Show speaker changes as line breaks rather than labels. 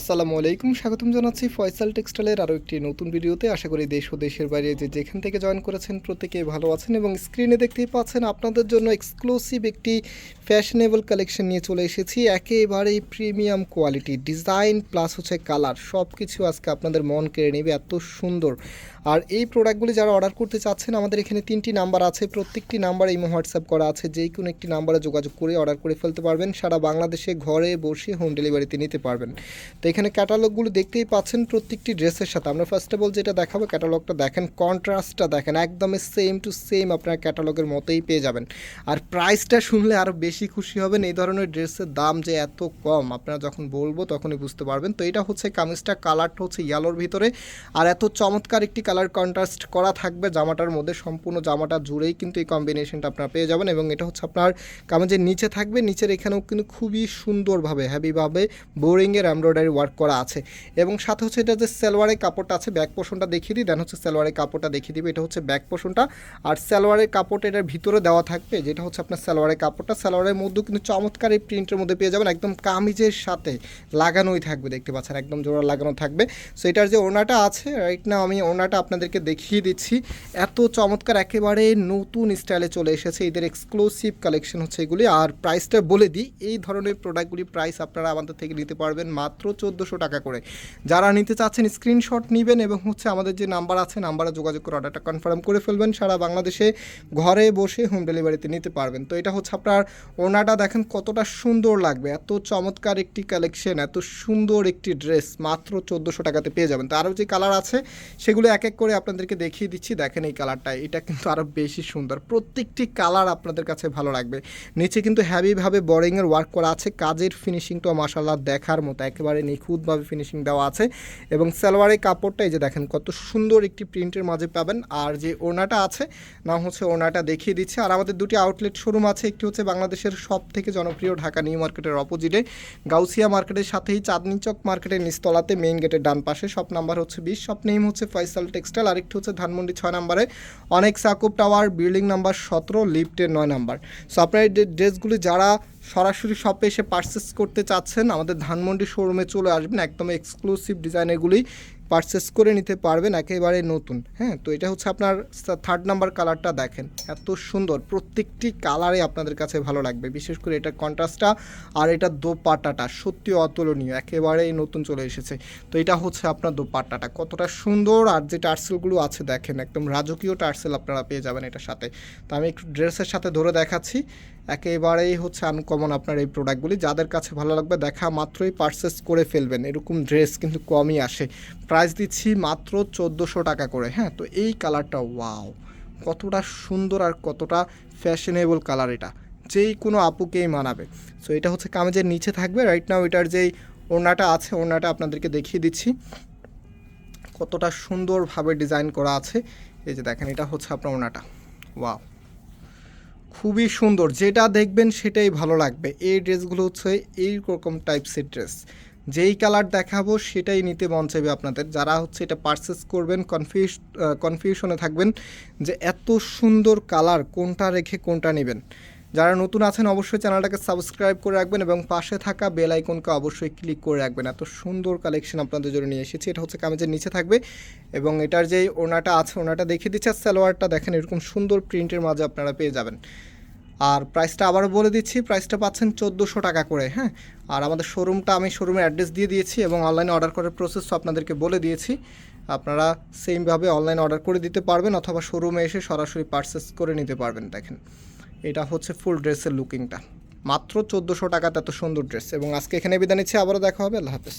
আসসালামু আলাইকুম, স্বাগতম জানাচ্ছি ফয়সাল টেক্সটাইলের আরও একটি নতুন ভিডিওতে। আশা করি দেশ ও দেশের বাইরে যে যেখান থেকে জয়েন করেছেন প্রত্যেকে ভালো আছেন এবং স্ক্রিনে দেখতেই পাচ্ছেন আপনাদের জন্য এক্সক্লুসিভ একটি ফ্যাশনেবল কালেকশন নিয়ে চলে এসেছি। একেবারেই প্রিমিয়াম কোয়ালিটি ডিজাইন প্লাস হচ্ছে কালার সব কিছু আজকে আপনাদের মন কেড়ে নেবে এত সুন্দর। আর এই প্রোডাক্টগুলি যারা অর্ডার করতে চাচ্ছেন, আমাদের এখানে তিনটি নাম্বার আছে, প্রত্যেকটি নাম্বারে ইমো হোয়াটসঅ্যাপ করা আছে যেই কোনো একটি নাম্বারে যোগাযোগ করে অর্ডার করে ফেলতে পারবেন, সারা বাংলাদেশে ঘরে বসে হোম ডেলিভারিতে নিতে পারবেন। তো এখানে ক্যাটালগুলো দেখতেই পাচ্ছেন প্রত্যেকটি ড্রেসের সাথে। আমরা ফার্স্ট অফ অল যেটা দেখাবো, ক্যাটালগটা দেখেন কন্ট্রাস্টটা দেখেন, একদমই সেম টু সেম আপনার ক্যাটালগের মতোই পেয়ে যাবেন। আর প্রাইসটা শুনলে আরও বেশি খুশি হবেন, এই ধরনের ড্রেসের দাম যে এত কম, আপনারা যখন বলব তখনই বুঝতে পারবেন। তো এটা হচ্ছে কামিজটা কালারটা হচ্ছে ইয়ালোর ভিতরে। আর এত চমৎকার একটি কালার কন্ট্রাস্ট করা থাকবে জামাটার মধ্যে, সম্পূর্ণ জামাটা জুড়েই কিন্তু এই কম্বিনেশনটা আপনারা পেয়ে যাবেন এবং এটা হচ্ছে আপনার কামিজের নিচে থাকবে, নিচের এখানেও কিন্তু খুবই সুন্দরভাবে হ্যাভিভাবে বোরিংয়ের এমব্রয়ডারি ওয়ার্ক করা আছে। এবং সাথে হচ্ছে এটা যে সালোয়ারের কাপড়টা আছে ব্যাক পোষণটা দেখিয়ে দিই দেন হচ্ছে সালোয়ারের কাপড়টা দেখিয়ে দিবে। এটা হচ্ছে ব্যাক পোষণটা আর সালোয়ারের কাপড়টা এটার ভিতরে দেওয়া থাকবে, যেটা হচ্ছে আপনার সালোয়ারের কাপড়টা। সালোয়ারের মধ্যেও কিন্তু চমৎকার এই প্রিন্টের মধ্যে পেয়ে যাবেন, একদম কামিজের সাথে লাগানোই থাকবে, দেখতে পাচ্ছেন, একদম জোড়া লাগানো থাকবে। সো এটার যে ওনাটা আছে রাইট না আমি ওনাটা আপনাদেরকে দেখিয়ে দিচ্ছি। এত চমৎকার, একেবারে নতুন স্টাইলে চলে এসেছে। এদের এক্সক্লুসিভ কালেকশন হচ্ছে এগুলি। আর প্রাইসটা বলে দিই, এই ধরনের প্রোডাক্টগুলি প্রাইস আপনারা আমাদের থেকে নিতে পারবেন মাত্র চোদ্দোশো টাকা করে। যারা নিতে চাচ্ছেন স্ক্রিনশট নেবেন এবং হচ্ছে আমাদের যে নাম্বার আছে নাম্বারে যোগাযোগ করে অর্ডারটা কনফার্ম করে ফেলবেন। সারা বাংলাদেশে ঘরে বসে হোম ডেলিভারিতে নিতে পারবেন। তো এটা হচ্ছে আপনার ওনাটা দেখেন কতটা সুন্দর লাগবে। এত চমৎকার একটি কালেকশন এত সুন্দর একটি ড্রেস মাত্র চোদ্দোশো টাকাতে পেয়ে যাবেন। তো আরও যে কালার আছে, সেগুলো এক এক করে আপনাদেরকে দেখিয়ে দিচ্ছি। দেখেন এই কালারটা এটা কিন্তু আরও বেশি সুন্দর। প্রত্যেকটি কালার আপনাদের কাছে ভালো লাগবে। নিচে কিন্তু হ্যাভিভাবে বোরিংয়ের ওয়ার্ক করা আছে। কাজের ফিনিশিংটাও মাসাল্লাহ দেখার মতো, একেবারে নিখুঁতভাবে ফিনিশিং দেওয়া আছে। এবং সালোয়ারের কাপড়টা এই যে দেখেন, কত সুন্দর একটি প্রিন্টের মাঝে পাবেন। আর যে ওনাটা আছে না হচ্ছে ওনাটা দেখিয়ে দিচ্ছে। আর আমাদের দুটি আউটলেট শোরুম আছে, একটি হচ্ছে বাংলাদেশের সব থেকে জনপ্রিয় ঢাকা নিউ মার্কেটের অপোজিটে গাউসিয়া মার্কেটের সাথেই চাঁদনি চক মার্কেটের নিচতলাতে মেইন গেটের ডান পাশে শপ নাম্বার হচ্ছে বিশ শপ নেম হচ্ছে ফয়সাল টেক্সটাইল আরেকটি হচ্ছে ধানমন্ডি ছয় নাম্বারে। অনেক সাকুব টাওয়ার বিল্ডিং নাম্বার সতেরো লিফটের নয় নাম্বার। সো আপনার ড্রেসগুলি যারা সরাসরি শপে এসে পারচেস করতে চাচ্ছেন আমাদের ধানমন্ডি শোরুমে চলে আসবেন। একদম এক্সক্লুসিভ ডিজাইনেরগুলি পারচেস করে নিতে পারবেন, একেবারে নতুন হ্যাঁ? তো এটা হচ্ছে আপনার থার্ড নাম্বার কালারটা দেখেন। এত সুন্দর, প্রত্যেকটি কালারে আপনাদের কাছে ভালো লাগবে। বিশেষ করে এটা কন্ট্রাস্টটা আর এটা দোপাট্টাটা, সত্যি অতুলনীয়, একেবারেই নতুন চলে এসেছে। তো এটা হচ্ছে আপনার দোপাট্টাটা। কতটা সুন্দর আর যে টার্সেলগুলো আছে দেখেন, একদম রাজকীয় টার্সেল আপনারা পেয়ে যাবেন এটার সাথে। তো আমি একটু ড্রেসের সাথে ধরে দেখাচ্ছি। একেবারেই হচ্ছে আনকমন আপনার এই প্রোডাক্টগুলি যাদের কাছে ভালো লাগবে, দেখা মাত্রই পারচেস করে ফেলবেন। এরকম ড্রেস কিন্তু কমই আসে। প্রাইস দিচ্ছি মাত্র চোদ্দোশো টাকা করে হ্যাঁ? তো এই কালারটা ওয়াও কতটা সুন্দর আর কতটা ফ্যাশনেবল কালার এটা। যেই কোনো আপুকেই মানাবে। সো এটা হচ্ছে কামেজের নিচে থাকবে। রাইট নাও এটার যেই ওড়নাটা আছে, ওড়নাটা আপনাদেরকে দেখিয়ে দিচ্ছি। কতটা সুন্দরভাবে ডিজাইন করা আছে। এই যে দেখেন, এটা হচ্ছে আপনার ওড়নাটা। ওয়াও খুবই সুন্দর। যেটা দেখবেন সেটাই ভালো লাগবে। এই ড্রেসগুলো হচ্ছে এই রকম টাইপসের ড্রেস যেই কালার দেখাবো সেটাই নিতে মন চাইবে আপনাদের। যারা হচ্ছে এটা পারচেস করবেন কনফিউজ কনফিউশনে থাকবেন যে এত সুন্দর কালার কোনটা রেখে কোনটা নেবেন। যারা নতুন আছেন অবশ্যই চ্যানেলটাকে সাবস্ক্রাইব করে রাখবেন এবং পাশে থাকা বেল আইকনকে অবশ্যই ক্লিক করে রাখবেন। এত সুন্দর কালেকশন আপনাদের জন্য নিয়ে এসেছি। এটা হচ্ছে কামেজের নিচে থাকবে এবং এটার যে ওনাটা আছে ওনাটা দেখিয়ে দিচ্ছে আর সালোয়ারটা দেখেন এরকম সুন্দর প্রিন্টের মাঝে আপনারা পেয়ে যাবেন। আর প্রাইসটা আবারও বলে দিচ্ছি প্রাইসটা পাচ্ছেন চোদ্দোশো টাকা করে হ্যাঁ? আর আমাদের শোরুমটা আমি শোরুমের অ্যাড্রেস দিয়ে দিয়েছি এবং অনলাইনে অর্ডার করার প্রসেসও আপনাদেরকে বলে দিয়েছি। আপনারা সেমভাবে অনলাইনে অর্ডার করে দিতে পারবেন অথবা শোরুমে এসে সরাসরি পারচেস করে নিতে পারবেন, দেখেন। এটা হচ্ছে ফুল ড্রেসের লুকিংটা মাত্র চোদ্দোশো টাকাতে এত সুন্দর ড্রেস এবং আজকে এখানে বিদায় নিচ্ছি, আবারও দেখা হবে, আল্লাহ হাফেজ।